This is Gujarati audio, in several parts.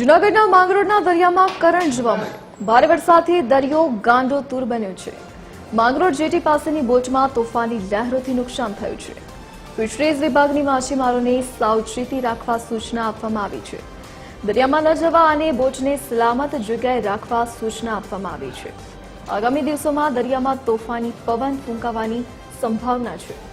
જૂનાગઢના માંગરોળના દરિયામાં કરંટ જોવા મળ્યો. ભારે વરસાદથી દરિયો ગાંડો તૂર બન્યો છે. માંગરોળ જેટી પાસેની બોટમાં તોફાની લહેરોથી નુકસાન થયું છે. ફિશરીઝ વિભાગની માછીમારોને સાવચેતી રાખવા સૂચના આપવામાં આવી છે. દરિયામાં ન જવા અને બોટને સલામત જગ્યાએ રાખવા સૂચના આપવામાં આવી છે. આગામી દિવસોમાં દરિયામાં તોફાની પવન ફૂંકાવાની સંભાવના છે.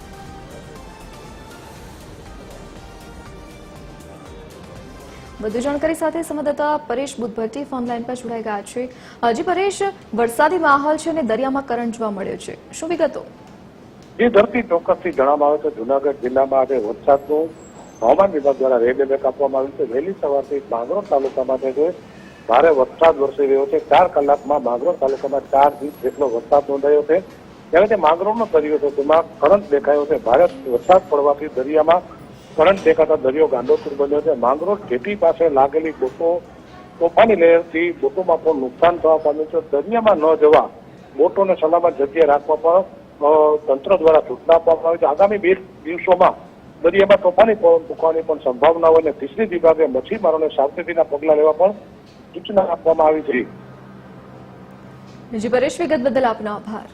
વધુ જાણકારી સાથે સંવાદદાતા પરેશ બુદ્ધભટ્ટી ફોનલાઈન પર જોડાઈ ગયા છે. હજી પરેશ, વરસાદી માહોલ છે અને દરિયામાં કરંટ જોવા મળ્યો છે. શું વિગતો? જે ધરતી ચોક્કસથી જણાવવામાં આવે છે જુનાગઢ જિલ્લામાં આજે વરસાદનું હવામાન વિભાગ દ્વારા રેડ એલર્ટ આપવામાં આવ્યું છે. વહેલી સવારથી માંગરોળ તાલુકામાં છે, ભારે વરસાદ વરસી રહ્યો છે. ચાર કલાકમાં માંગરોળ તાલુકામાં ચાર ઇંચ જેટલો વરસાદ નોંધાયો છે. ત્યારે જે માંગરોળનો દરિયો છે. તેમાં કરંટ દેખાયો છે. ભારે વરસાદ પડવાથી દરિયામાં કરંટ દેખાતા દરિયો ગાંડોતુર બન્યો છે. માંગરોળ ખેતી પાસે લાગેલી બોટો, તોફાની લહેરથી બોટોમાં પણ નુકસાન થવા પામ્યું છે. દરિયામાં ન જવા બોટોને સલામત જગ્યાએ રાખવા પણ તંત્ર દ્વારા સૂચના આપવામાં આવી છે. આગામી બે દિવસોમાં દરિયામાં તોફાની ફૂંકવાની પણ સંભાવના હોય અને ફિશરી વિભાગે મચ્છીમારોને સાવચેતીના પગલાં લેવા પણ સૂચના આપવામાં આવી છે. બીજી પરેશ વિગત બદલ આપનો આભાર.